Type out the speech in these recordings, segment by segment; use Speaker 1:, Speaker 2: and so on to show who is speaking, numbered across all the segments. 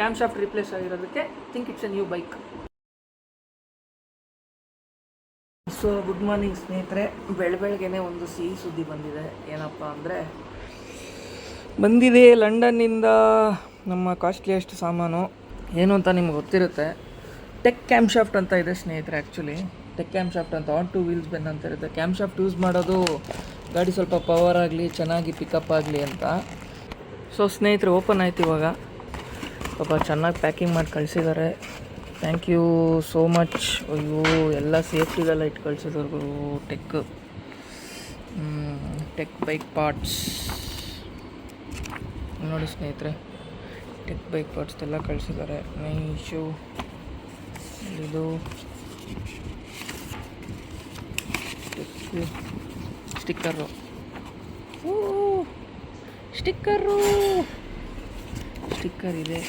Speaker 1: Cam shaft replace ಆಗಿರೋದಕ್ಕೆ think it's a new bike so good morning ಸ್ನೇಹಿತರೆ. ಬೆಳ ಬೆಳಗ್ಗೆನೆ ಒಂದು ಸಿಹಿ ಸುದ್ದಿ ಬಂದಿದೆ. ಏನಪ್ಪ ಅಂದರೆ, ಬಂದಿದೆ ಲಂಡನ್ನಿಂದ ನಮ್ಮ ಕಾಸ್ಟ್ಲಿಯೆಸ್ಟ್ ಸಾಮಾನು. ಏನು ಅಂತ ನಿಮ್ಗೆ ಗೊತ್ತಿರುತ್ತೆ? ಟೆಕ್ ಕ್ಯಾಮ್ ಶಾಫ್ಟ್ ಅಂತ ಇದೆ ಸ್ನೇಹಿತರೆ ಆ್ಯಕ್ಚುಲಿ ಟೆಕ್ ಕ್ಯಾಮ್ ಶಾಫ್ಟ್ ಅಂತ ಆನ್ ಟು ವೀಲ್ಸ್ ಬೆನ್ ಅಂತ ಇರುತ್ತೆ. ಕ್ಯಾಮ್ ಶಾಫ್ಟ್ ಯೂಸ್ ಮಾಡೋದು ಗಾಡಿ ಸ್ವಲ್ಪ ಪವರ್ ಆಗಲಿ, ಚೆನ್ನಾಗಿ ಪಿಕಪ್ ಆಗಲಿ ಅಂತ. ಸೊ ಸ್ನೇಹಿತರೆ ಓಪನ್ ಆಯ್ತು ಇವಾಗ. ಪಾಪ ಚೆನ್ನಾಗಿ ಪ್ಯಾಕಿಂಗ್ ಮಾಡಿ ಕಳಿಸಿದ್ದಾರೆ ಥ್ಯಾಂಕ್ ಯು ಸೋ ಮಚ್ ಅಯ್ಯೋ, ಎಲ್ಲ ಸೇಫ್ಟಿಗೆಲ್ಲ ಇಟ್ಟು ಕಳಿಸಿದ್ರು ಟೆಕ್ ಟೆಕ್ ಬೈಕ್ ಪಾರ್ಟ್ಸ್ ನೋಡಿ ಸ್ನೇಹಿತರೆ ಟೆಕ್ ಬೈಕ್ ಪಾರ್ಟ್ಸ್ ಎಲ್ಲ ಕಳಿಸಿದ್ದಾರೆ ನೈಶು ಇದು. ಸ್ಟಿಕ್ಕರು. ಸ್ಟಿಕ್ಕರು. ಸ್ಟಿಕ್ಕರ್ ಇದೆ.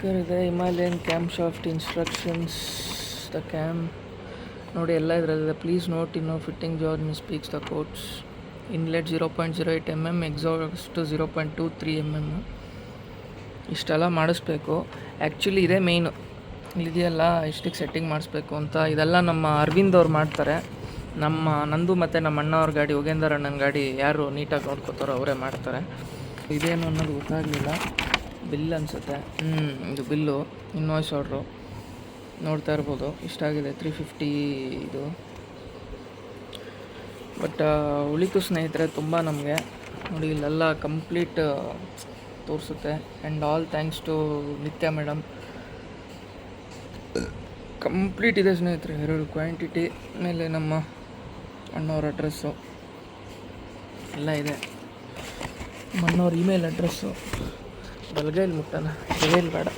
Speaker 1: ಸ್ಟಿಕ್ಕರ್ ಇದೆ Himalayan camp shaft instructions the camp ನೋಡಿ, ಎಲ್ಲ ಇದರಲ್ಲಿದೆ. ಪ್ಲೀಸ್ ನೋಟ್ ಇನ್ನು fitting George speaks the coats inlet zero point zero eight M M exhaust zero point two three M M ಇಷ್ಟೆಲ್ಲ ಮಾಡಿಸ್ಬೇಕು. Actually ಇದೇ ಮೇಯ್ನು ಇದೆಯಲ್ಲ ಇಷ್ಟಕ್ಕೆ ಸೆಟ್ಟಿಂಗ್ ಮಾಡಿಸ್ಬೇಕು ಅಂತ. ಇದೆಲ್ಲ ನಮ್ಮ ಅರವಿಂದ್ ಅವ್ರು ಮಾಡ್ತಾರೆ. ನಮ್ಮ ನಂದು ಮತ್ತು ನಮ್ಮ ಅಣ್ಣ ಅವ್ರ ಗಾಡಿ, ಯೋಗೇಂದರ್ ಅಣ್ಣನ ಗಾಡಿ ಯಾರು ನೀಟಾಗಿ ನೋಡ್ಕೋತಾರೋ ಅವರೇ ಮಾಡ್ತಾರೆ. ಇದೇನು ಅನ್ನೋದು ಗೊತ್ತಾಗಲಿಲ್ಲ. ಬಿಲ್ ಅನಿಸುತ್ತೆ. ಹ್ಞೂ ಇದು ಬಿಲ್ಲು, ಇನ್ವಾಯ್ಸ್ ಆರ್ಡ್ರು. ನೋಡ್ತಾ ಇರ್ಬೋದು ಇಷ್ಟಾಗಿದೆ ತ್ರೀ ಫಿಫ್ಟಿ ಇದು. ಬಟ್ ಉಳಿತು ಸ್ನೇಹಿತರೆ, ತುಂಬ ನಮಗೆ. ನೋಡಿ, ಇಲ್ಲೆಲ್ಲ ಕಂಪ್ಲೀಟ್ ತೋರಿಸುತ್ತೆ. And all thanks to Nithya madam complete ಇದೆ ಸ್ನೇಹಿತರೆ, ಎರಡು ಕ್ವಾಂಟಿಟಿ ಮೇಲೆ ನಮ್ಮ ಅಣ್ಣವ್ರ ಅಡ್ರೆಸ್ಸು ಎಲ್ಲ ಇದೆ. ನಮ್ಮ ಅಣ್ಣವ್ರ ಇಮೇಲ್ ಅಡ್ರೆಸ್ಸು ಬಲಗೈಲಿ ಮುಟ್ಟಲ್ಲ ಎಡಗೈಲಿ ಬೇಡ.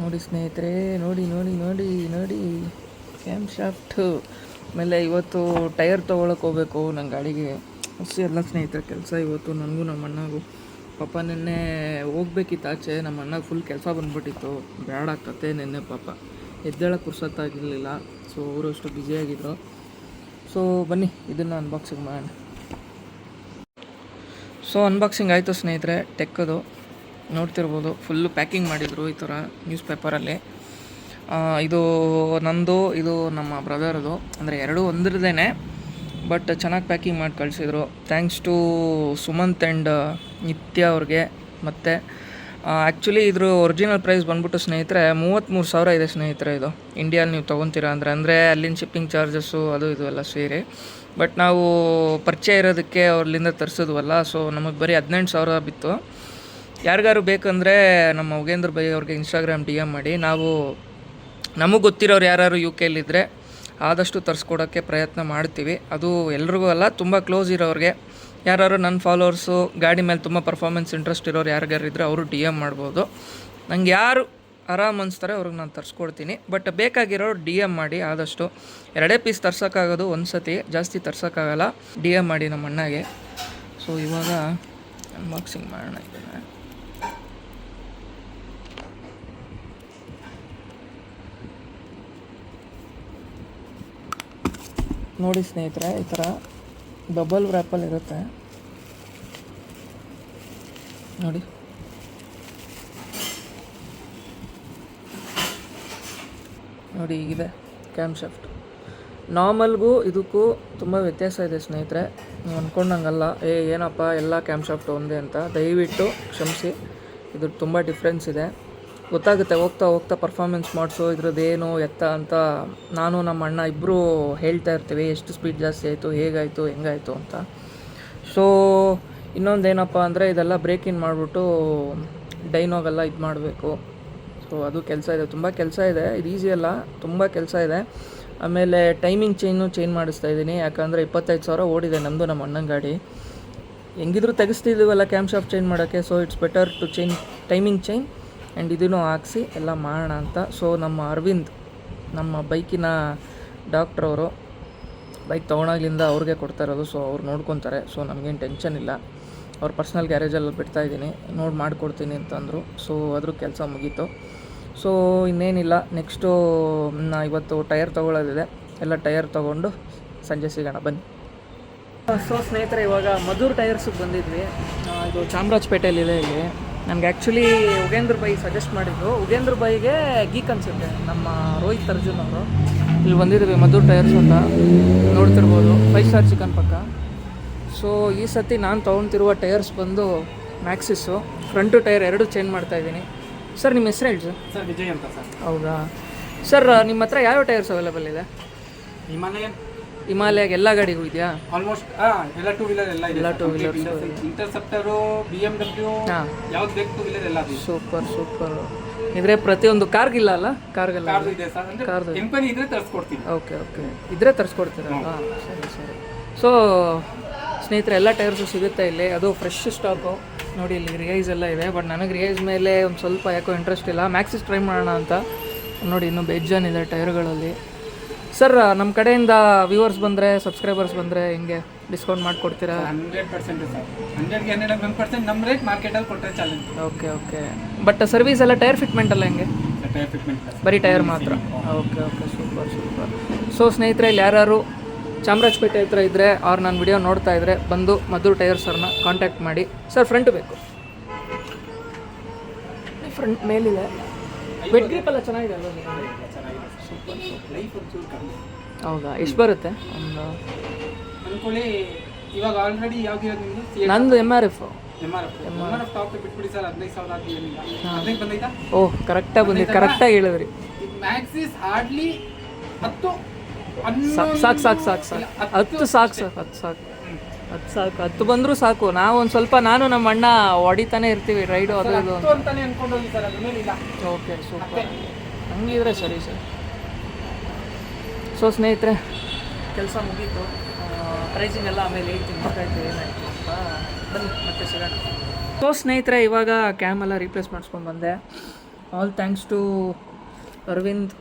Speaker 1: ನೋಡಿ ಸ್ನೇಹಿತರೆ, ನೋಡಿ ನೋಡಿ ನೋಡಿ ನೋಡಿ. ಕ್ಯಾಮ್ ಶಾಫ್ಟು ಆಮೇಲೆ ಇವತ್ತು ಟೈರ್ ತೊಗೊಳಕ್ಕೆ ಹೋಗ್ಬೇಕು ನನ್ನ ಗಾಡಿಗೆ. ಅಷ್ಟೇ ಎಲ್ಲ ಸ್ನೇಹಿತರ, ಕೆಲಸ ಇವತ್ತು ನನಗೂ ನಮ್ಮ ಅಣ್ಣಗೂ. ಪಾಪ ನಿನ್ನೆ ಹೋಗ್ಬೇಕಿತ್ತು ಆಚೆ ನಮ್ಮ ಅಣ್ಣಗೆ ಫುಲ್ ಕೆಲಸ ಬಂದ್ಬಿಟ್ಟಿತ್ತು. ಬೇಡ ಕತೆ ನಿನ್ನೆ ಪಾಪ. ಎದ್ದೇಳಕ್ಕೆ ಕುರ್ಸತ್ತಾಗಿರಲಿಲ್ಲ ಸೊ ಅವರು ಅಷ್ಟು ಬ್ಯುಸಿಯಾಗಿದ್ದರು ಸೊ ಬನ್ನಿ, ಇದನ್ನು ಅನ್ಬಾಕ್ಸಿಂಗ್ ಮಾಡೋಣ. ಸೊ ಅನ್ಬಾಕ್ಸಿಂಗ್ ಆಯಿತು ಸ್ನೇಹಿತರೆ ಟೆಕ್ಕದು ನೋಡ್ತಿರ್ಬೋದು ಫುಲ್ಲು ಪ್ಯಾಕಿಂಗ್ ಮಾಡಿದರು ಈ ಥರ ನ್ಯೂಸ್ ಪೇಪರಲ್ಲಿ ಇದು ನಂದು, ಇದು ನಮ್ಮ ಬ್ರದರ್ದು ಅಂದರೆ ಎರಡೂ ಒಂದ್ರದೇ ಬಟ್ ಚೆನ್ನಾಗಿ ಪ್ಯಾಕಿಂಗ್ ಮಾಡಿ ಕಳಿಸಿದ್ರು. ಥ್ಯಾಂಕ್ಸ್ ಟು ಸುಮಂತ್ ಆ್ಯಂಡ್ ನಿತ್ಯ ಅವ್ರಿಗೆ, ಮತ್ತು ಆ್ಯಕ್ಚುಲಿ ಇದ್ರ ಒರಿಜಿನಲ್ ಪ್ರೈಸ್ ಬಂದ್ಬಿಟ್ಟು ಸ್ನೇಹಿತರೆ ಮೂವತ್ತ್ಮೂರು ಸಾವಿರ ಇದೆ ಸ್ನೇಹಿತರೆ ಇದು. ಇಂಡಿಯಲ್ಲಿ ನೀವು ತೊಗೊತೀರಾ ಅಂದರೆ ಅಂದರೆ ಅಲ್ಲಿನ ಶಿಪ್ಪಿಂಗ್ ಚಾರ್ಜಸ್ಸು ಅದು ಇದು ಎಲ್ಲ ಸೇರಿ. ಬಟ್ ನಾವು ಪರಿಚಯ ಇರೋದಕ್ಕೆ ಅವ್ರಲ್ಲಿಂದ ತರಿಸಿದ್ವಲ್ಲ ಸೊ ನಮಗೆ ಬರೀ ಹದಿನೆಂಟು ಸಾವಿರ ಬಿತ್ತು. ಯಾರಿಗಾರು ಬೇಕಂದರೆ ನಮ್ಮ ಉಗೇಂದ್ರ ಬೈ ಅವ್ರಿಗೆ ಇನ್ಸ್ಟಾಗ್ರಾಮ್ ಡಿ ಎಂ ಮಾಡಿ. ನಾವು ನಮಗೆ ಗೊತ್ತಿರೋರು ಯಾರು ಯು ಕೆಲಿದ್ದರೆ ಆದಷ್ಟು ತರಿಸ್ಕೊಡೋಕ್ಕೆ ಪ್ರಯತ್ನ ಮಾಡ್ತೀವಿ. ಅದು ಎಲ್ರಿಗೂ ಅಲ್ಲ, ತುಂಬ ಕ್ಲೋಸ್ ಇರೋರಿಗೆ. ಯಾರು ನನ್ನ ಫಾಲೋವರ್ಸು ಗಾಡಿ ಮೇಲೆ ತುಂಬ ಪರ್ಫಾರ್ಮೆನ್ಸ್ ಇಂಟ್ರೆಸ್ಟ್ ಇರೋರು ಯಾರಿಗಾರು ಇದ್ದರೆ ಅವರು ಡಿ ಎಂ ಮಾಡ್ಬೋದು. ನಂಗೆ ಯಾರು ಆರಾಮ್ ಅನಿಸ್ತಾರೆ ಅವ್ರಿಗೆ ನಾನು ತರಿಸ್ಕೊಡ್ತೀನಿ. ಬಟ್ ಬೇಕಾಗಿರೋರು ಡಿ ಎಂ ಮಾಡಿ, ಆದಷ್ಟು ಎರಡೇ ಪೀಸ್ ತರ್ಸೋಕ್ಕಾಗೋದು ಒಂದು ಸತಿ ಜಾಸ್ತಿ ತರ್ಸೋಕ್ಕಾಗಲ್ಲ. ಡಿ ಎಂ ಮಾಡಿ ನಮ್ಮ ಅಣ್ಣಗೆ. ಸೊ ಇವಾಗ ಅನ್ಬಾಕ್ಸಿಂಗ್ ಮಾಡೋಣ ಇದನ್ನು. ನೋಡಿ ಸ್ನೇಹಿತರೆ, ಈ ಥರ ಡಬಲ್ ವ್ರ್ಯಾಪಲ್ಲಿ ಇರುತ್ತೆ. ನೋಡಿ. ನೋಡಿ ಈಗಿದೆ ಕ್ಯಾಮ್ ಶಾಫ್ಟ್ ನಾರ್ಮಲ್ಗೂ ಇದಕ್ಕೂ ತುಂಬ ವ್ಯತ್ಯಾಸ ಇದೆ ಸ್ನೇಹಿತರೆ. ನೀವು ಅಂದ್ಕೊಂಡಂಗಲ್ಲ ಏ, ಏನಪ್ಪ, ಎಲ್ಲ ಕ್ಯಾಮ್ ಶಾಫ್ಟ್ ಒಂದೇ ಅಂತ. ದಯವಿಟ್ಟು ಕ್ಷಮಿಸಿ. ಇದ್ರ ತುಂಬ ಡಿಫ್ರೆನ್ಸ್ ಇದೆ. ಗೊತ್ತಾಗುತ್ತೆ, ಹೋಗ್ತಾ ಹೋಗ್ತಾ ಪರ್ಫಾರ್ಮೆನ್ಸ್ ಮಾಡಿಸು, ಇದ್ರದ್ದು ಏನು ಎತ್ತ ಅಂತ ನಾನು ನಮ್ಮ ಅಣ್ಣ ಇಬ್ಬರು ಹೇಳ್ತಾ ಇರ್ತೀವಿ, ಎಷ್ಟು ಸ್ಪೀಡ್ ಜಾಸ್ತಿ ಆಯಿತು, ಹೇಗಾಯಿತು, ಹೆಂಗಾಯಿತು ಅಂತ. ಸೊ ಇನ್ನೊಂದೇನಪ್ಪ ಅಂದರೆ ಇದೆಲ್ಲ ಬ್ರೇಕ್ ಇನ್ ಮಾಡಿಬಿಟ್ಟು ಡೈನೋಗೆಲ್ಲ ಇದು ಮಾಡಬೇಕು. ಸೊ ಅದು ಕೆಲಸ ಇದೆ. ತುಂಬ ಕೆಲಸ ಇದೆ. ಇದು ಈಸಿ ಅಲ್ಲ. ತುಂಬ ಕೆಲಸ ಇದೆ. ಆಮೇಲೆ ಟೈಮಿಂಗ್ ಚೈನು ಚೇಂಜ್ ಮಾಡಿಸ್ತಾ ಇದ್ದೀನಿ. ಯಾಕಂದರೆ ಇಪ್ಪತ್ತೈದು ಸಾವಿರ ಓಡಿದೆ ನಮ್ಮದು ನಮ್ಮ ಅಣ್ಣನ ಗಾಡಿ. ಹೆಂಗಿದ್ರು ತೆಗೆಸ್ತಿದ್ದೀವಲ್ಲ ಕ್ಯಾಮ್ ಶಾಪ್ ಚೇಂಜ್ ಮಾಡೋಕ್ಕೆ. So it's better to change timing chain and ಇದನ್ನು ಹಾಕ್ಸಿ ಎಲ್ಲ ಮಾಡೋಣ ಅಂತ. ಸೊ ನಮ್ಮ ಅರವಿಂದ್, ನಮ್ಮ ಬೈಕಿನ ಡಾಕ್ಟ್ರವರು ಬೈಕ್ ತೊಗೊಳಾಗ್ಲಿಂದ ಅವ್ರಿಗೆ ಕೊಡ್ತಾ ಇರೋದು. ಸೊ ಅವ್ರು ನೋಡ್ಕೊತಾರೆ. ಸೊ ನಮಗೇನು ಟೆನ್ಷನ್ ಇಲ್ಲ. ಅವ್ರ ಪರ್ಸ್ನಲ್ ಗ್ಯಾರೇಜಲ್ಲಿ ಬಿಡ್ತಾ ಇದ್ದೀನಿ. ನೋಡಿ ಮಾಡಿಕೊಡ್ತೀನಿ ಅಂತಂದರು. ಸೊ ಅದ್ರ ಕೆಲಸ ಮುಗೀತು. ಸೊ ಇನ್ನೇನಿಲ್ಲ. ನೆಕ್ಸ್ಟು ನಾ ಇವತ್ತು ಟೈರ್ ತೊಗೊಳ್ಳೋದಿದೆ ಎಲ್ಲ ಟೈರ್ ತೊಗೊಂಡು ಸಂಜೆ ಸಿಗೋಣ. ಬನ್ನಿ. ಸೊ ಸ್ನೇಹಿತರೆ, ಇವಾಗ ಮಧುರ್ ಟೈರ್ಸಿಗೆ ಬಂದಿದ್ವಿ. ಇದು ಚಾಮರಾಜಪೇಟೆಯಲ್ಲಿದೆ ಇಲ್ಲಿ. ನನಗೆ ಆ್ಯಕ್ಚುಲಿ ಉಗೇಂದ್ರ ಬೈ ಸಜೆಸ್ಟ್ ಮಾಡಿದ್ದು ಉಗೇಂದ್ರ ಬೈಗೆ ಗೀಕ್ ಅನ್ಸುತ್ತೆ. ನಮ್ಮ ರೋಹಿತ್ ಅರ್ಜುನ್ ಅವರು. ಇಲ್ಲಿ ಬಂದಿದ್ವಿ ಮಧುರ್ ಟೈರ್ಸ್ ಅಂತ. ನೋಡ್ತಿರ್ಬೋದು. ಫೈವ್ ಸ್ಟಾರ್ ಚಿಕನ್ ಪಕ್ಕ. ಸೊ ಈ ಸತಿ ನಾನು ತೊಗೊಳ್ತಿರುವ ಟೈರ್ಸ್ ಬಂದು ಮ್ಯಾಕ್ಸಿಸ್ಸು ಫ್ರಂಟು ಟೈರ್ ಎರಡು ಚೇಂಜ್ ಮಾಡ್ತಾ ಇದ್ದೀನಿ. ಸರ್ ನಿಮ್ಮ ಹೆಸರು ಹೇಳಿ ಸರ್
Speaker 2: ಸರ್ ವಿಜಯ್ ಅಂತ ಸರ್.
Speaker 1: ಹೌದಾ? ಸರ್ ನಿಮ್ಮ ಹತ್ರ ಯಾವ ಟೈರ್ಸ್ ಅವೈಲೇಬಲ್ ಇದೆ?
Speaker 2: ಹಿಮಾಲಯ
Speaker 1: ಹಿಮಾಲಯಗೆ ಎಲ್ಲ ಗಾಡಿಗೂ ಇದೆಯಾ?
Speaker 2: ಆಲ್ಮೋಸ್ಟ್ ಹಾಂ ಎಲ್ಲ ಟೂ ವೀಲರ್ ಎಲ್ಲ ಇದೆ
Speaker 1: ಎಲ್ಲ two wheeler
Speaker 2: interceptor B M W
Speaker 1: ಹಾಂ.
Speaker 2: ಯಾವ್ದು ಬೇಕು ಟೂ ವೀಲರ್ ಎಲ್ಲ
Speaker 1: ಸೂಪರ್ ಸೂಪರ್ ಇದ್ರೆ ಪ್ರತಿಯೊಂದು ಕಾರ್ಗಿಲ್ಲ ಅಲ್ಲ? ಕಾರ್ಗೆಲ್ಲ
Speaker 2: ಕಾರ್ದು ಕಂಪನಿ ಇದ್ರೆ ತರಿಸ್ಕೊಡ್ತೀನಿ.
Speaker 1: ಓಕೆ ಓಕೆ ಇದ್ರೆ ತರಿಸ್ಕೊಡ್ತೀರಲ್ಲ ಸರಿ ಸರಿ. ಸೊ ಸ್ನೇಹಿತರೆ ಎಲ್ಲ ಟೈರ್ಸು ಸಿಗುತ್ತೆ ಇಲ್ಲಿ. ಅದು ಫ್ರೆಶ್ ಸ್ಟಾಕು ನೋಡಿ ಇಲ್ಲಿ ರಿಯೈಸ್ ಎಲ್ಲ ಇದೆ ಬಟ್ ನನಗೆ ರಿಯೈಸ್ ಮೇಲೆ ಒಂದು ಸ್ವಲ್ಪ ಯಾಕೋ ಇಂಟ್ರೆಸ್ಟ್ ಇಲ್ಲ. ಮ್ಯಾಕ್ಸಿಸ್ ಟ್ರೈ ಮಾಡೋಣ ಅಂತ. ನೋಡಿ ಇನ್ನು ಬೆಜ್ಜನ್ ಇದೆ ಟೈರ್ಗಳಲ್ಲಿ. ಸರ್ ನಮ್ಮ ಕಡೆಯಿಂದ ವ್ಯೂವರ್ಸ್ ಬಂದರೆ ಸಬ್ಸ್ಕ್ರೈಬರ್ಸ್ ಬಂದರೆ ಹೆಂಗೆ? ಡಿಸ್ಕೌಂಟ್ ಮಾಡಿಕೊಡ್ತೀರಾ?
Speaker 2: ಹಂಡ್ರೆಡ್ ಪರ್ಸೆಂಟ್ ಸರ್ ಹಂಡ್ರೆಡ್ಗೆ ಹಂಡ್ರೆಡ್ ಒನ್ ಪರ್ಸೆಂಟ್ ನಮ್ಮ ರೇಟ್ ಮಾರ್ಕೆಟಲ್ಲಿ ಕೊಟ್ಟರೆ challenge
Speaker 1: okay okay but service ಎಲ್ಲ ಟೈರ್ ಫಿಟ್ಮೆಂಟ್ ಅಲ್ಲ ಹೆಂಗೆ?
Speaker 2: ಟೈರ್ ಫಿಟ್ಮೆಂಟ್
Speaker 1: ಬರೀ ಟೈರ್ ಮಾತ್ರ. Okay okay super super so ಸ್ನೇಹಿತರೆ ಇಲ್ಲಿ ಯಾರು ಚಾಮರಾಜಪೇಟೆ ಹತ್ರ ಇದ್ದರೆ ಅವ್ರು ನನ್ನ ವಿಡಿಯೋ ನೋಡ್ತಾ ಇದ್ದರೆ ಬಂದು ಮಧುರ್ ಟೈರ್ ಸರ್ನ ಕಾಂಟ್ಯಾಕ್ಟ್ ಮಾಡಿ. ಸರ್ ಫ್ರಂಟ್ ಬೇಕು. ಫ್ರಂಟ್ ಮೇಲಿದೆ. ವೆಟ್ ಗ್ರಿಪ್ ಎಲ್ಲ ಚೆನ್ನಾಗಿದೆ ಅಲ್ವಾ ಹೌದಾ? ಎಷ್ಟು ಬರುತ್ತೆ? ಒಂದು
Speaker 2: ಅನ್ಕೊಳ್ಳಿ ಇವಾಗ ಆಲ್ರೆಡಿ ಯಾವ್ದಿರೋದು ನಿಮ್ದು?
Speaker 1: ನಂದು M R F
Speaker 2: M R F M R F top ಬಿಟ್ಬಿಡಿ ಸರ್ ಹದಿನೈದು ಸಾವಿರ ಆಗಿ ಏನಿಲ್ಲ ಹದಿನೈದು ಬಂದೈತಾ?
Speaker 1: ಓಹ್ ಕರೆಕ್ಟಾಗಿ ಬಂದಿದೆ ಕರೆಕ್ಟಾಗಿ ಹೇಳಿದ್ರಿ.
Speaker 2: ಮ್ಯಾಕ್ಸಿಸ್ ಹಾರ್ಡ್ಲಿ ಹತ್ತು.
Speaker 1: ಸಾಕು ಸಾಕು ಸಾಕು ಸಾಕು ಸಾಕು. ಹತ್ತು ಸಾಕು ಸಾಕು ಹತ್ತು ಸಾಕು ಹತ್ತು ಸಾಕು ಹತ್ತು ಬಂದರೂ ಸಾಕು. ನಾವು ಒಂದು ಸ್ವಲ್ಪ ನಾನು ನಮ್ಮ ಅಣ್ಣ ಹೊಡಿತಾನೆ ಇರ್ತೀವಿ ರೈಡು ಅದು ಇದು
Speaker 2: ಅಂತಾನೆ ಅನ್ಕೊಂಡು ಹೋಗಿ ಸರ್ ಅದ್ರ ಇಲ್ಲ.
Speaker 1: Okay super. ಹಂಗಿದ್ರೆ ಸರಿ ಸರ್. ಸೊ ಸ್ನೇಹಿತರೆ ಕೆಲಸ ಮುಗೀತು. ಪ್ರೈಸಿಂಗ್ ಎಲ್ಲ ಆಮೇಲೆ ಹೇಳ್ತೀನಿ ಗೊತ್ತಾಯ್ತು ಏನಾಯ್ತು ಅಂತ. ಬನ್ನಿ ಮತ್ತೆ ಸಿಗೋಣ. ಸೊ ಸ್ನೇಹಿತರೆ ಇವಾಗ ಕ್ಯಾಮ್ ಎಲ್ಲ ರೀಪ್ಲೇಸ್ ಮಾಡಿಸ್ಕೊಂಡು ಬಂದೆ. ಆಲ್ ಥ್ಯಾಂಕ್ಸ್ ಟು ಅರವಿಂದ್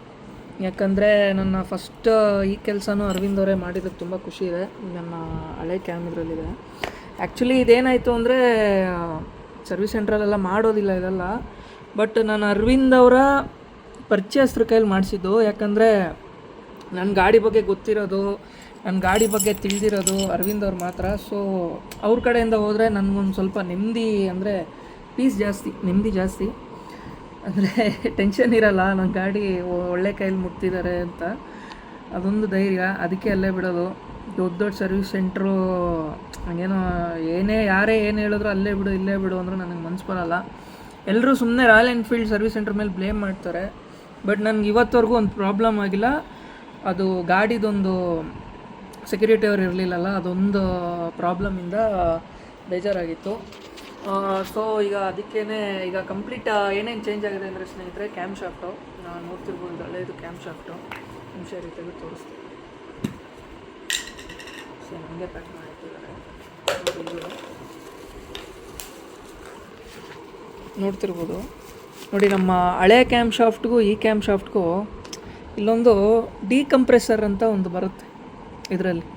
Speaker 1: ಯಾಕಂದರೆ ನನ್ನ ಫಸ್ಟ್ ಈ ಕೆಲಸನೂ ಅರವಿಂದ್ ಅವರೇ ಮಾಡಿದ್ದಕ್ಕೆ ತುಂಬ ಖುಷಿ ಇದೆ. ನನ್ನ ಹಳೆ ಕ್ಯಾಮ್ರಲ್ಲಿದೆ ಆ್ಯಕ್ಚುಲಿ ಇದೇನಾಯಿತು ಅಂದರೆ ಸರ್ವಿಸ್ ಸೆಂಟ್ರಲ್ಲೆಲ್ಲ ಮಾಡೋದಿಲ್ಲ ಇದೆಲ್ಲ ಬಟ್ ನಾನು ಅರವಿಂದ್ ಅವರ ಪರಿಚಯಸ್ತ್ರ ಕೈಯಲ್ಲಿ ಮಾಡಿಸಿದ್ದು. ಯಾಕಂದರೆ ನನ್ನ ಗಾಡಿ ಬಗ್ಗೆ ಗೊತ್ತಿರೋದು ನನ್ನ ಗಾಡಿ ಬಗ್ಗೆ ತಿಳಿದಿರೋದು ಅರವಿಂದ್ ಅವ್ರು ಮಾತ್ರ. ಸೊ ಅವ್ರ ಕಡೆಯಿಂದ ಹೋದರೆ ನನಗೊಂದು ಸ್ವಲ್ಪ ನೆಮ್ಮದಿ ಅಂದರೆ ಪೀಸ್ ಜಾಸ್ತಿ, ನೆಮ್ಮದಿ ಜಾಸ್ತಿ. ಅಂದರೆ ಟೆನ್ಷನ್ ಇರಲ್ಲ ನನ್ನ ಗಾಡಿ ಒಳ್ಳೆ ಕೈಲಿ ಮುಟ್ತಿದ್ದಾರೆ ಅಂತ. ಅದೊಂದು ಧೈರ್ಯ, ಅದಕ್ಕೆ ಅಲ್ಲೇ ಬಿಡೋದು. ದೊಡ್ಡ ದೊಡ್ಡ ಸರ್ವಿಸ್ ಸೆಂಟ್ರು, ಹಂಗೇನೋ, ಏನೇ, ಯಾರೇ ಏನು ಹೇಳಿದ್ರು ಅಲ್ಲೇ ಬಿಡು, ಇಲ್ಲೇ ಬಿಡು ಅಂದ್ರೆ ನನಗೆ ಮನ್ಸು ಬರಲ್ಲ. ಎಲ್ಲರೂ ಸುಮ್ಮನೆ ರಾಯಲ್ ಎನ್ಫೀಲ್ಡ್ ಸರ್ವಿಸ್ ಸೆಂಟ್ರ್ ಮೇಲೆ ಬ್ಲೇಮ್ ಮಾಡ್ತಾರೆ. ಬಟ್ ನನಗೆ ಇವತ್ತವರೆಗೂ ಒಂದು ಪ್ರಾಬ್ಲಮ್ ಆಗಿಲ್ಲ. ಅದು ಗಾಡಿದೊಂದು ಸೆಕ್ಯೂರಿಟಿ ಅವ್ರು ಇರಲಿಲ್ಲಲ್ಲ, ಅದೊಂದು ಪ್ರಾಬ್ಲಮಿಂದ ಬೇಜಾರಾಗಿತ್ತು. ಸೊ ಈಗ ಅದಕ್ಕೇ ಈಗ ಕಂಪ್ಲೀಟ್ ಏನೇನು ಚೇಂಜ್ ಆಗಿದೆ ಅಂದರೆ ಸ್ನೇಹಿತರೆ ಕ್ಯಾಮ್ ಶಾಫ್ಟು ನೋಡ್ತಿರ್ಬೋದು ಇದು ಹಳೇದು ಕ್ಯಾಮ್ ಶಾಫ್ಟು ನಿಮಿಷ ರೀತಿಯಾಗಿ ತೋರಿಸ್ತೀನಿ. ಸೊ ನನಗೆ ಪ್ಯಾಕ್ ಮಾಡಿಟ್ಟಿದ್ದಾರೆ ನೋಡಿ ನೋಡ್ತಿರ್ಬೋದು. ನೋಡಿ ನಮ್ಮ ಹಳೆ ಕ್ಯಾಮ್ ಶಾಫ್ಟ್ಗೂ ಈ ಕ್ಯಾಮ್ ಶಾಫ್ಟ್ಗೂ ಇಲ್ಲೊಂದು ಡಿಕಂಪ್ರೆಸರ್ ಅಂತ ಒಂದು ಬರುತ್ತೆ ಇದರಲ್ಲಿ.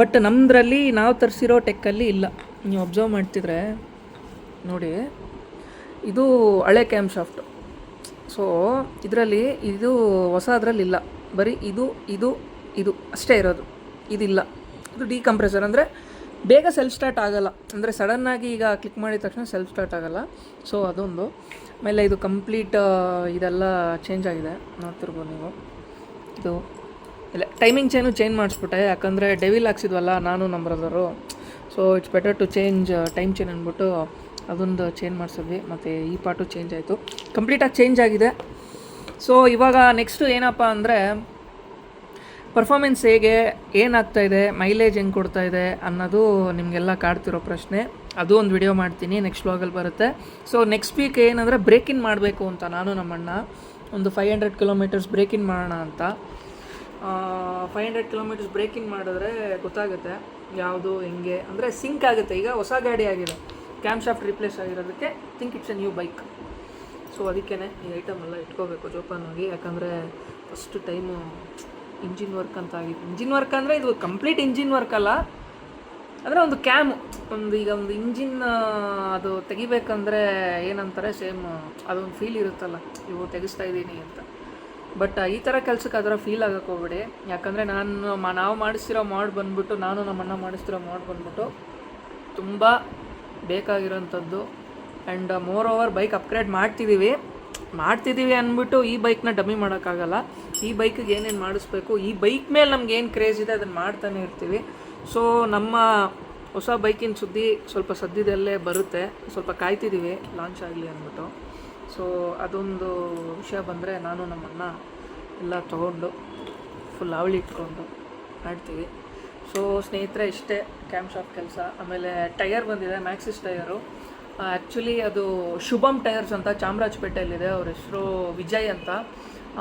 Speaker 1: ಬಟ್ ನಮ್ಮದ್ರಲ್ಲಿ ನಾವು ತರಿಸಿರೋ ಟೆಕ್ಕಲ್ಲಿ ಇಲ್ಲ. ನೀವು ಅಬ್ಸರ್ವ್ ಮಾಡ್ತಿದ್ರೆ ನೋಡಿ. ಇದು ಹಳೆ ಕ್ಯಾಮ್ ಶಾಫ್ಟ್ ಸೊ ಇದರಲ್ಲಿ ಇದು ಹೊಸ ಅದರಲ್ಲಿ ಇಲ್ಲ. ಬರೀ ಇದು ಇದು ಇದು ಅಷ್ಟೇ ಇರೋದು. ಇದಿಲ್ಲ. ಇದು ಡಿಕಂಪ್ರೆಸರ್ ಅಂದರೆ ಬೇಗ ಸೆಲ್ಫ್ ಸ್ಟಾರ್ಟ್ ಆಗೋಲ್ಲ. ಅಂದರೆ ಸಡನ್ನಾಗಿ ಈಗ ಕ್ಲಿಕ್ ಮಾಡಿದ ತಕ್ಷಣ ಸೆಲ್ಫ್ ಸ್ಟಾರ್ಟ್ ಆಗಲ್ಲ. ಸೊ ಅದೊಂದು. ಆಮೇಲೆ ಇದು ಕಂಪ್ಲೀಟ್ ಇದೆಲ್ಲ ಚೇಂಜ್ ಆಗಿದೆ. ನೋಡ್ತಿರ್ಬೋದು ನೀವು. ಇದು ಇಲ್ಲ ಟೈಮಿಂಗ್ ಚೇನು ಚೇಂಜ್ ಮಾಡಿಸ್ಬಿಟ್ಟೆ. ಯಾಕಂದರೆ ಡೆವಿಲ್ ಹಾಕ್ಸಿದ್ವಲ್ಲ, ನಾನು ನಮ್ಮ brother so it's better to change time chain ಅಂದ್ಬಿಟ್ಟು ಅದೊಂದು ಚೇಂಜ್ ಮಾಡಿಸಿದ್ವಿ, ಮತ್ತು ಈ ಪಾಟು ಚೇಂಜ್ ಆಯಿತು. ಕಂಪ್ಲೀಟಾಗಿ ಚೇಂಜ್ ಆಗಿದೆ. ಸೊ ಇವಾಗ ನೆಕ್ಸ್ಟು ಏನಪ್ಪ ಅಂದರೆ ಪರ್ಫಾಮೆನ್ಸ್ ಹೇಗೆ, ಏನಾಗ್ತಾ ಇದೆ ಮೈಲೇಜ್ ಹೆಂಗೆ ಕೊಡ್ತಾ ಇದೆ ಅನ್ನೋದು ನಿಮಗೆಲ್ಲ ಕಾಡ್ತಿರೋ ಪ್ರಶ್ನೆ. ಅದು ಒಂದು ವಿಡಿಯೋ ಮಾಡ್ತೀನಿ ನೆಕ್ಸ್ಟ್ ವ್ಲಾಗಲ್ಲಿ ಬರುತ್ತೆ. ಸೊ ನೆಕ್ಸ್ಟ್ ವೀಕ್ ಏನಂದರೆ ಬ್ರೇಕ್ ಇನ್ ಮಾಡಬೇಕು ಅಂತ ನಾನು ನಮ್ಮಣ್ಣ. ಒಂದು five hundred kilometres break in ಮಾಡೋಣ ಅಂತ. Five hundred kilometres break in ಮಾಡಿದ್ರೆ ಗೊತ್ತಾಗುತ್ತೆ, ಯಾವುದು, ಹೆಂಗೆ, ಅಂದರೆ ಸಿಂಕ್ ಆಗುತ್ತೆ. ಈಗ ಹೊಸ ಗಾಡಿ ಆಗಿದೆ. Cam shaft replace ಆಗಿರೋದಕ್ಕೆ think it's a new bike so ಅದಕ್ಕೇ ಈ ಐಟಮ್ ಎಲ್ಲ ಇಟ್ಕೋಬೇಕು ಜೋಪಾನವಾಗಿ ಯಾಕಂದರೆ ಫಸ್ಟ್ ಟೈಮು ಇಂಜಿನ್ ವರ್ಕ್ ಅಂತ ಆಗಿತ್ತು. ಇಂಜಿನ್ ವರ್ಕ್ ಅಂದರೆ ಇದು ಕಂಪ್ಲೀಟ್ ಇಂಜಿನ್ ವರ್ಕ್ ಅಲ್ಲ. ಅಂದರೆ ಒಂದು ಕ್ಯಾಮು ಒಂದು ಈಗ ಒಂದು ಇಂಜಿನ್ ಅದು ತೆಗಿಬೇಕಂದ್ರೆ ಏನಂತಾರೆ ಸೇಮ್ ಅದೊಂದು ಫೀಲ್ ಇರುತ್ತಲ್ಲ. ಇವು ತೆಗಿಸ್ತಾ ಇದ್ದೀನಿ ಅಂತ. ಬಟ್ ಈ ಥರ ಕೆಲಸಕ್ಕೆ ಅದರ ಫೀಲ್ ಆಗಕ್ಕೆ ಹೋಗ್ಬೇಡಿ. ಯಾಕಂದರೆ ನಾನು ನಾವು ಮಾಡಿಸ್ತಿರೋ ಮಾಡ್ ಬಂದ್ಬಿಟ್ಟು, ನಾನು ನಮ್ಮಣ್ಣ ಮಾಡಿಸ್ತಿರೋ ಮಾಡ್ ಬಂದ್ಬಿಟ್ಟು, ತುಂಬ ಬೇಕಾಗಿರೋಂಥದ್ದು and moreover bike upgrade ಮಾಡ್ತಿದ್ದೀವಿ ಮಾಡ್ತಿದ್ದೀವಿ ಅಂದ್ಬಿಟ್ಟು ಈ ಬೈಕ್ನ ಡಮ್ಮಿ ಮಾಡೋಕ್ಕಾಗಲ್ಲ. ಈ ಬೈಕಿಗೆ ಏನೇನು ಮಾಡಿಸ್ಬೇಕು? ಈ ಬೈಕ್ ಮೇಲೆ ನಮ್ಗೆ ಏನು ಕ್ರೇಜ್ ಇದೆ ಅದನ್ನು ಮಾಡ್ತಾನೆ ಇರ್ತೀವಿ. ಸೊ ನಮ್ಮ ಹೊಸ ಬೈಕಿನ ಸುದ್ದಿ ಸ್ವಲ್ಪ ಸದ್ಯದಲ್ಲೇ ಬರುತ್ತೆ. ಸ್ವಲ್ಪ ಕಾಯ್ತಿದ್ದೀವಿ ಲಾಂಚ್ ಆಗಲಿ ಅಂದ್ಬಿಟ್ಟು. ಸೊ ಅದೊಂದು ವಿಷಯ ಬಂದರೆ ನಾನು ನಮ್ಮನ್ನು ಎಲ್ಲ ತೊಗೊಂಡು ಫುಲ್ ಅವಳಿ ಇಟ್ಕೊಂಡು ಮಾಡ್ತೀವಿ. ಸೊ ಸ್ನೇಹಿತರೆ, ಇಷ್ಟೇ ಕ್ಯಾಂಪ್ ಶಾಪ್ ಕೆಲಸ. ಆಮೇಲೆ ಟೈರ್ ಬಂದಿದೆ ಮ್ಯಾಕ್ಸಿಸ್ ಟೈರು ಆ್ಯಕ್ಚುಲಿ ಅದು ಶುಭಮ್ ಟೈರ್ಸ್ ಅಂತ ಚಾಮರಾಜಪೇಟೆಯಲ್ಲಿದೆ. ಅವ್ರ ಹೆಸರು ವಿಜಯ್ ಅಂತ.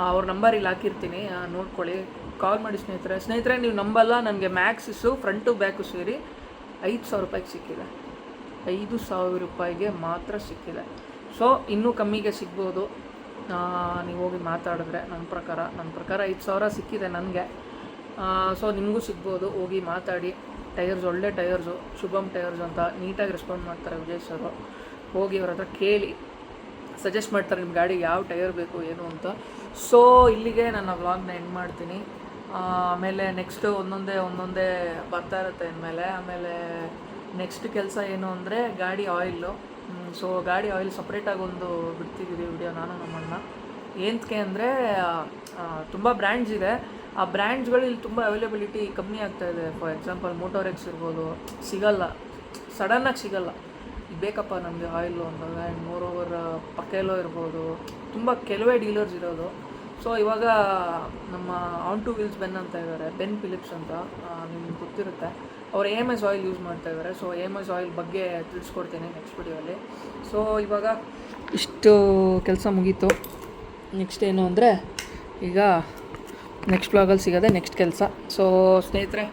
Speaker 1: ಅವ್ರ ನಂಬರ್ ಇಲ್ಲಿ ಹಾಕಿರ್ತೀನಿ. ನೋಡ್ಕೊಳ್ಳಿ. ಕಾಲ್ ಮಾಡಿ ಸ್ನೇಹಿತರೆ. ಸ್ನೇಹಿತರೆ, ನೀವು ನಂಬಲ್ಲ, ನನಗೆ ಮ್ಯಾಕ್ಸಿಸು ಫ್ರಂಟು ಬ್ಯಾಕು ಸೇರಿ ಐದು ಸಾವಿರ ರೂಪಾಯಿಗೆ ಸಿಕ್ಕಿದೆ. ಐದು ಸಾವಿರ ರೂಪಾಯಿಗೆ ಮಾತ್ರ ಸಿಕ್ಕಿದೆ. ಸೊ ಇನ್ನೂ ಕಮ್ಮಿಗೆ ಸಿಗ್ಬೋದು. ನೀವು ಹೋಗಿ ಮಾತಾಡಿದ್ರೆ ನನ್ನ ಪ್ರಕಾರ. ನನ್ನ ಪ್ರಕಾರ ಐದು ಸಾವಿರ ಸಿಕ್ಕಿದೆ ನನಗೆ. ಸೊ ನಿಮಗೂ ಸಿಗ್ಬೋದು. ಹೋಗಿ ಮಾತಾಡಿ. ಟೈರ್ಸ್ ಒಳ್ಳೆ ಟೈರ್ಸು ಶುಭಮ್ ಟೈರ್ಸ್ ಅಂತ ನೀಟಾಗಿ ರೆಸ್ಪಾಂಡ್ ಮಾಡ್ತಾರೆ ವಿಜಯ್ ಸರು ಹೋಗಿ ಅವ್ರ ಹತ್ರ ಕೇಳಿ. ಸಜೆಸ್ಟ್ ಮಾಡ್ತಾರೆ ನಿಮ್ಮ ಗಾಡಿಗೆ ಯಾವ ಟೈರ್ ಬೇಕು, ಏನು ಅಂತ. ಸೊ ಇಲ್ಲಿಗೆ ನನ್ನ ವ್ಲಾಗ್ನ ಎಂಡ್ ಮಾಡ್ತೀನಿ. ಆಮೇಲೆ ನೆಕ್ಸ್ಟು ಒಂದೊಂದೇ ಒಂದೊಂದೇ ಬರ್ತಾ ಇರುತ್ತೆ ಇನ್ಮೇಲೆ. ಆಮೇಲೆ ನೆಕ್ಸ್ಟ್ ಕೆಲಸ ಏನು ಅಂದರೆ ಗಾಡಿ ಆಯಿಲು ಸೊ ಗಾಡಿ ಆಯಿಲ್ ಸಪ್ರೇಟಾಗಿ ಒಂದು ಬಿಡ್ತಿದ್ದೀವಿ ವಿಡಿಯೋ ನಾನು, ನಮ್ಮಣ್ಣ. ಏನಕ್ಕೆ ಅಂದರೆ ತುಂಬ ಬ್ರ್ಯಾಂಡ್ಸ್ ಇದೆ. ಆ ಬ್ರ್ಯಾಂಡ್ಸ್ಗಳು ಇಲ್ಲಿ ತುಂಬ ಅವೈಲೇಬಿಲಿಟಿ ಕಮ್ಮಿ ಆಗ್ತಾ ಇದೆ. ಫಾರ್ ಎಕ್ಸಾಂಪಲ್ ಮೋಟೋರ್ ಎಕ್ಸ್ ಇರ್ಬೋದು. ಸಿಗಲ್ಲ. ಸಡನ್ನಾಗಿ ಸಿಗಲ್ಲ. ಬೇಕಪ್ಪ ನಮಗೆ ಆಯಿಲು ಅಂದಾಗ ಆ್ಯಂಡ್ ಮೋರ್ ಓವರ್ ಪಕ್ಕೆಲೋ ಇರ್ಬೋದು. ತುಂಬ ಕೆಲವೇ ಡೀಲರ್ಸ್ ಇರೋದು. ಸೊ ಇವಾಗ ನಮ್ಮ ಆನ್ ಟು ವೀಲ್ಸ್ ಬೆನ್ ಅಂತ ಇದ್ದಾರೆ ಬೆನ್ ಫಿಲಿಪ್ಸ್ ಅಂತ. ನಿಮ್ಗೆ ಗೊತ್ತಿರುತ್ತೆ. ಅವ್ರು ಎಂ ಎಸ್ ಆಯಿಲ್ ಯೂಸ್ ಮಾಡ್ತಾ ಇದ್ದಾರೆ ಸೊ ಎಂ ಎಸ್ ಆಯಿಲ್ ಬಗ್ಗೆ ತಿಳಿಸ್ಕೊಡ್ತೇನೆ ನೆಕ್ಸ್ಟ್ ವಿಡಿಯೋಲಿ ಸೊ ಇವಾಗ ಇಷ್ಟು ಕೆಲಸ ಮುಗೀತು. ನೆಕ್ಸ್ಟ್ ಏನು ಅಂದರೆ, ಈಗ ನೆಕ್ಸ್ಟ್ ಬ್ಲಾಗಲ್ಲಿ ಸಿಗೋದೆ ನೆಕ್ಸ್ಟ್ ಕೆಲಸ. ಸೊ ಸ್ನೇಹಿತರೆ,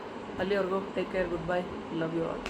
Speaker 1: ಅಲ್ಲಿವರೆಗೂ take care good bye love you all